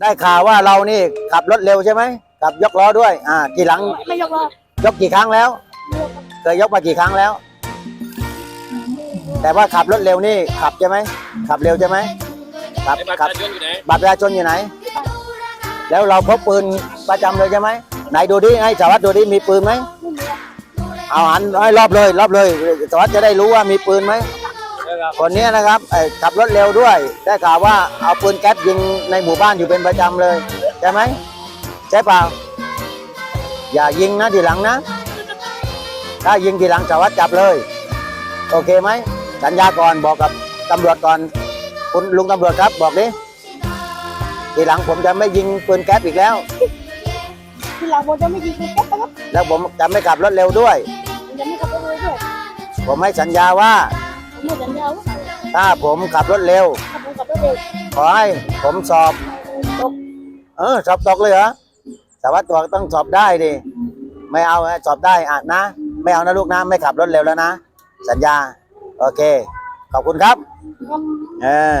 ได้ข่าวว่าเรานี่ขับรถเร็วใช่ไหมขับยกล้อด้วย อ่า กี่หลังไม่ยกล้อยกกี่ครั้งแล้วไม่ยกครับเคยยกมากี่ครั้งแล้ว แต่ว่าขับรถเร็วนี่ขับใช่ไหมขับเร็วใช่ไหมขับไอ้บัตรขัปบระชาชนอยู่ไหนบัตรประชาชนอยู่ไหน แล้วเราพกปืนประจำเลยใช่ไหมไหนดูดิให้สารวัตรดูดิมีปืนไหมไม่มีครับเอาหันให้รอบเลย รอบเลยสารวัตรจะได้รู้ว่ามีปืนไหมนะ ครับคนนี้นะครับไอ้ขับรถเร็วด้วยได้ข่าวว่าเอาปืนแก๊ปยิงในหมู่บ้านอยู่เป็นประจำเลยใช่ไหมใช่เปล่า อย่ายิงนะทีหลังนะ ถ้ายิงทีหลังสารวัตรจับเลย โอเคไหมสัญญาก่อนบอกกับตำรวจก่อนคุณลุงตำรวจครับบอกดิทีหลังผมจะไม่ยิงปืนแก๊ปอีกแล้วทีหลังผมจะไม่ยิงคุณแก๊ปนะครับแล้วผมจะไม่ขับรถเร็วด้วยผมจะไม่ขับรถเร็วด้วยผมให้สัญญาว่า ผมไม่สัญญาว่าถ้าผมขับรถเร็ว ถ้าผมขับรถเร็วขอให้ผมสอบ ตกเออ สอบตกเลยเหรอสารวัตรตัวต้องสอบได้ดิ ไม่เอานะสอบได้อะนะ ไม่เอานะลูกนะ ไม่ขับรถเร็วแล้วนะ สัญญา โอเค ขอบคุณครับ ครับ เออ